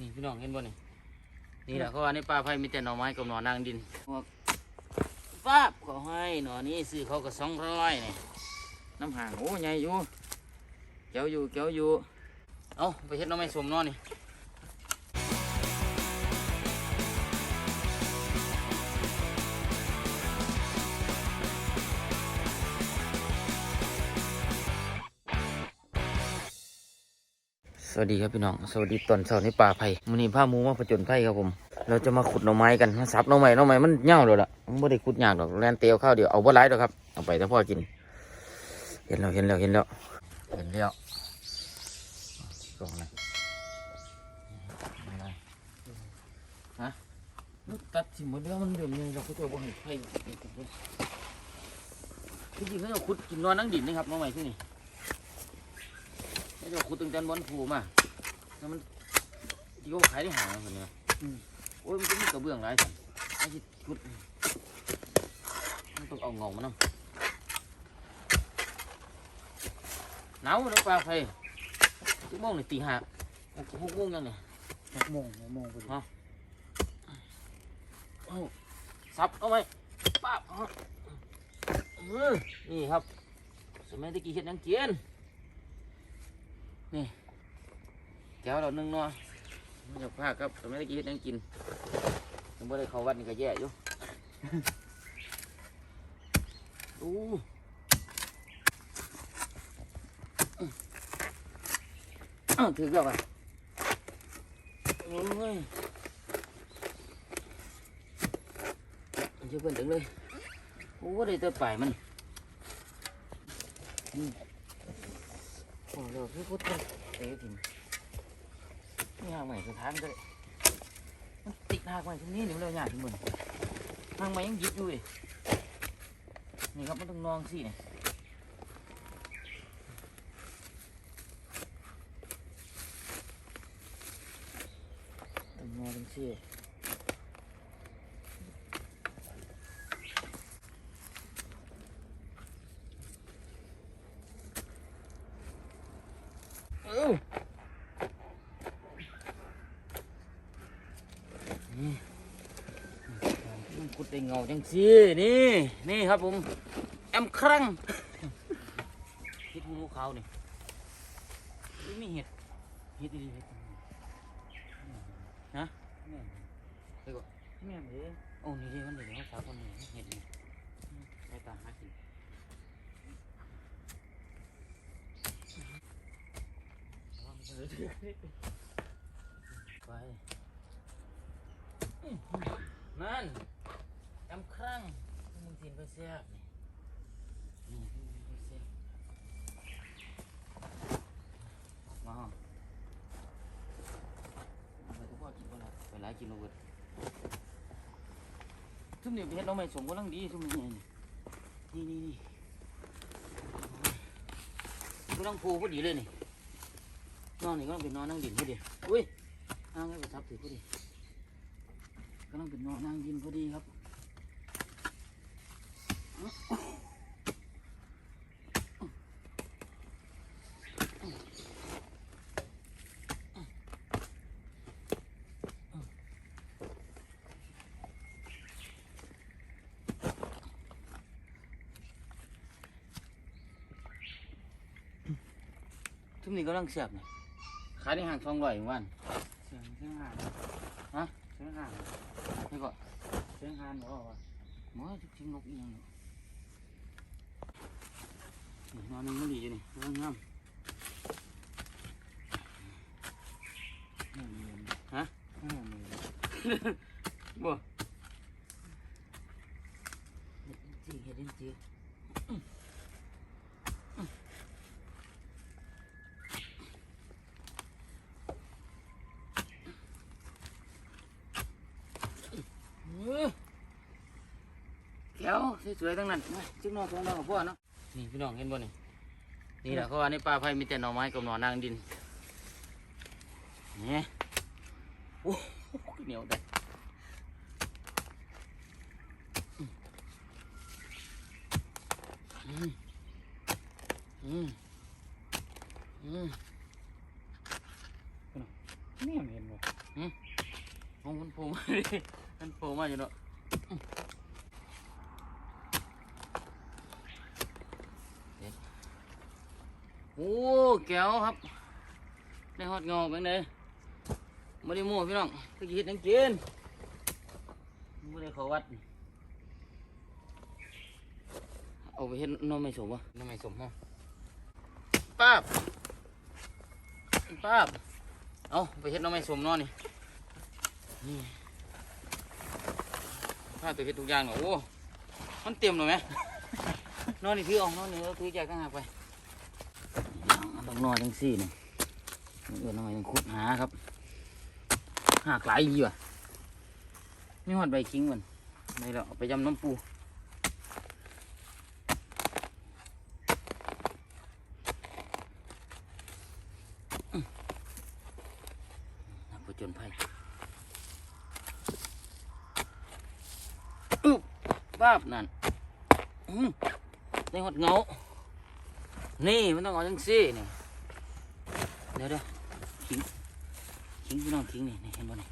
นี่พี่น้องเห็นบ่นี่นี่แหละเขาว่าในป่าไผ่มีแต่หน่อไม้กับหน่อนางดินป้าบเขาให้หน่อนี้ซื้อเขาก็สองร้อยนี่น้ำห่างโอ้ใหญ่อยู่เจ้าอยู่เจ้าอยู่เอาไปเห็ดหน่อไม้สมนอนี่ วัสดีครับพี่น้อง สวัสดีตอนเช้าในป่าไผ่มื้อนี้พามูมาผจญไผ่ครับผม เราจะมาขุดหน่อไม้กันมาสับหน่อไม้หน่อไม้มันเน่าเลยล่ะมันไม่ได้ขุดยากหรอกแลนเตียวข้าวเดียวเอาบ่หลายดอกครับ เอาไปแต่พ่อกิน เห็นแล้วเห็นแล้วเห็นแล้วเห็นแล้วส่งนะไม่ได้ฮะตัดสิหมดแล้วมันเดือดเลยเราก็จะบ่ให้ไผ่ที่จริงเขาจะขุดกินนอนนั่งดินนะครับหน่อไม้ที่นี่ เขาจะขุดตั้งแต่บอนผูมาแล้วมันที่เขาขายได้หางคนเนี้ยโอ้ยมันจะมีกระเบื้องหลายสันไอ้ที่ขุดมันต้องเอาเงามันนำหนาวเลยปลาไฟชั่วโมงนี่ตีห้าหกโมงยังเนี่ยหกโมงหกโมงพอดีเอ้าซับเอาไว้ป้าบเอาเออนี่ครับสมัยตะกี้เห็ดหยังเกียน นี่แก้วเรานึ่งเนาะไมันจะพาครับสมัยตะกี้เห็ดหยังกินยังไม่ได้เข้าวัดนี่ก็แย่อยู่อู้ถือแล้วอะโอ้ยมันจะเพิ่อนถึงเลยโอ้ได้แต่ป่ายมัน อืมโอ้เราคือพุทธเตะถิ่นนี่หางใหม่สุดท้ายมันก็ได้มันติดหางใหม่ตรงนี้นี่มันเลยยากที่มึงหางใหม่ยังหยิบอยู่เลย นี่ครับมันต้องนองสิเนี่ยต้องนองสิเอ้านี่มันกุด ได้เงาจังสินี่นี่ครับผมแอมครั้งเห็ดหูหนูขาวนี่นี่มีเห็ดเห็ดดีเห็ดฮะแม่นไปก่อนแม่นเลยโอ้นี่ดิมันเดี๋ยวเขาสาวคนนี้เห็ดนี่ไปตามหากินไปนั่นแอมครั้ง มึงกินไปเสียบนี่นี่มึงกินไปเสียบมาห้องไปทุกพ่อกินก่อนละไปหลายกินโลเบิดซุ่มนี่เฮ็ดเราไม่สมกำลังดีซุ่มนี่นี่นี่นี่กำลังโผล่พอดีเลยนี่นอนนี่กำลังเป็นนอนนั่งดินพอดีอุ้ยนั่งให้ไปทับถือพอดีกำลังเป็นนอนนั่งดินพอดีครับ ซุ่มนี่กำลังเสียบนี่ขายในห้างสองร้อยวันเสียงเสียงหานฮะเสียงหานนี่ก็เสียงหานบอกว่าหมอจะกินนกอีหยังนี่นี่ นอนนึงมันดีอยู่นี่กำลังงามแม่นเลยฮะแม่นเลยบ่เฮ็ดจริงเฮ็ดจริงแก้วสวยๆทั้งนั้นมาจิ้มน้องสองน้องกับพ่อเนาะ นี่พี่น้องเห็นบ่นี่นี่แหละเขาว่าในป่าไผ่มีแต่หน่อไม้กับหน่อนางดินนี่โอ้โหเหนียวได้อืมอืมอืมแม่นเห็นบ่อืมองมันโผล่มาดิมันโผล่มาอยู่เนาะเด็ด โอ้แก้วครับได้ฮอดงอเป็นไงไม่ได้โม่พี่น้องก็กินนังกินไม่ได้เขาวัด เอาไปเฮ็ดหน้ำไม่สมวะหน้ำไม่สมฮะป้าบป้าบเอาไปเฮ็ดหน้ำไม่สมเนอนนี่นี่ผ้าตัวเฮ็ดทุกอย่างเนาะโอ้มันเต็มเลยไหมนอนนี่ถือเอานอนนี่เราถือแจกกันหาไปมั นอนอนจังสี่นี่เออน้อยยังขุดหาครับหากหลายอีว่ะมีหอดใบคิงมันไม่แล้วเอาไปยำน้ำปูนักผจญภัยอึ๊บบ้าบนั่นอืมได้หดเงา นี่มันต้องเอาจังซี่นี่ เดี๋ยวเดี๋ยวทิ้งทิ้งพี่น้องทิ้งนี่นี่เห็นบ่นี่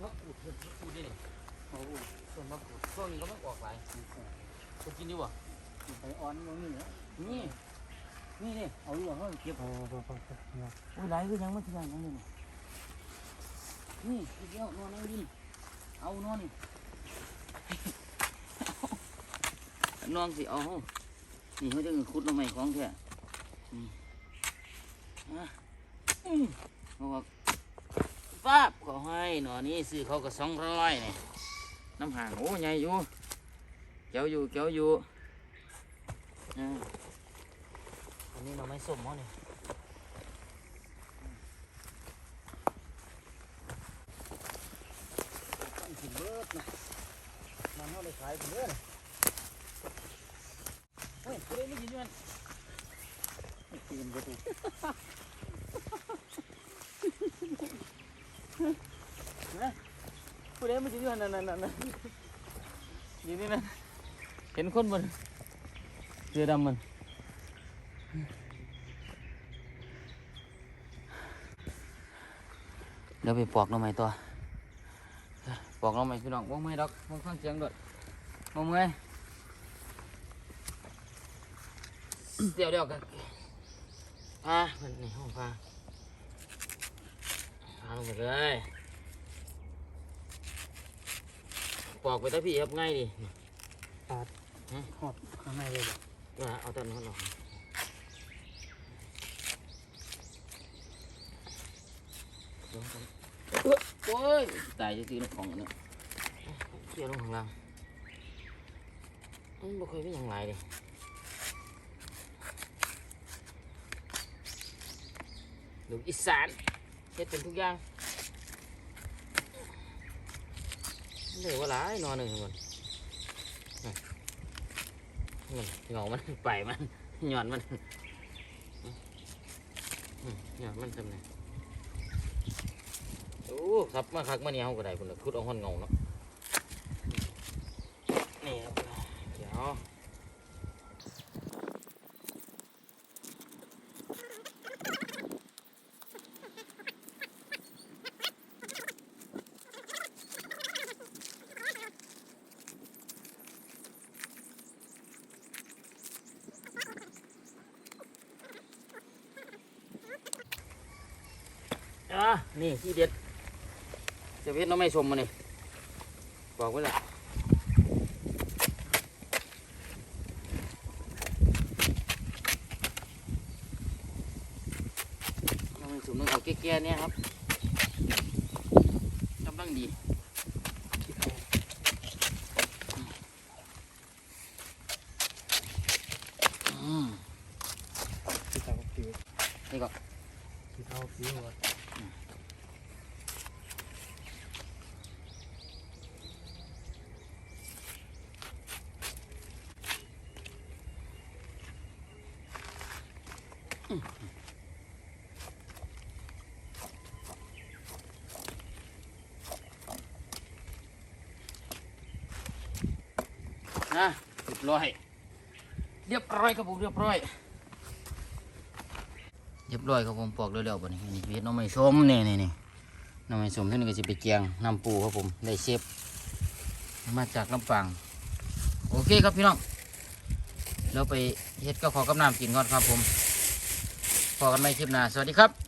มะกรูดเพิ่นมะกรูดนี่นี่โอ้โหส่วนมะกรูดช่วงนี้ก็ไม่ออกหลายคนกินดีบ่ไปออนตรงนี้เหรอนี่นี่นี่เอาอยู่เอาเก็บโอ้โหโอ้โหเนาะโอ้ยหลายก็ยังไม่ถึงอย่างนั้นเลยนี่นี่อีกแล้วนอนนั่งดินเอานอนนี่ นอนสิเอานี่เขาจะขุดลงใหม่ของแท้นี่อะเขาบอกป้าบเขาให้หนอนี่ซื้อเขาก็สองร้อยนี่น้ำห่างโอ้ใหญ่อยู่เจ้าอยู่เจ้าอยู่อันนี้เราไม่สมมั้งนี่ตั้งกินเบิดนะมันเขาเลยขายไปเรื่อย เฮ้ยกูได้ไม่ยินมันกินไปถูกกูได้ไม่ยินมันนั่นนั่นนั่นนั่นอยู่นี่นั่นเห็นคนบนเสือดำมันเดี๋ยวไปปอกน้ำใหม่ตัวปอกน้ำใหม่พี่น้องว่างไม่ดอกว่างฟังเสียงด้วยว่างเมื่อย เดี๋ยวเดี๋ยวกันพามันนี่ห้องพาพาลงไปเลยปอกไปแต่พี่ครับง่ายดิหอดข้างในเลยบ่ว่าเอาแต่นั้นหรอกโอ้ยตายจะซื้อน้ำของอันนี้เกี่ยวลงข้างล่างมันบ่เคยมีอย่างไรเลย ลูกอีสานเฮ็ดเป็นทุกอย่างเหลือว่าหลายนอนหนึ่งคนนี่เงามันไปมันหย่อนมันหย่อนมันทำไงโอ้ครับมาคักมาเนี่ยเขาก็ได้คนละคุดเอาหอนเงาเนาะนี่ครับเดี๋ยว อะนี่ที่เด็ดจะเพ็ดน้องไม่ชมมานี่บอกไว้ละน้องไม่ชมต้องเอาแก่ๆเนี่ยครับกำลังดีอืมที่เท้าผิว นะเรียบร้อย เรียบร้อยครับผมเรียบร้อย เรียบร้อยครับผมปอกเร็วๆบ่นี่นี่เป็ดน้องไม่ชมนี่นี่นี่น้องไม่ชมท่านี้ก็จะไปเกียงน้ำปูครับผมได้เชฟมาจากลำปางโอเคครับพี่น้องแล้วไปเฮ็ดก็ขอกับน้ำกินก่อนครับผม พอกันไหมคลิปหน้า สวัสดีครับ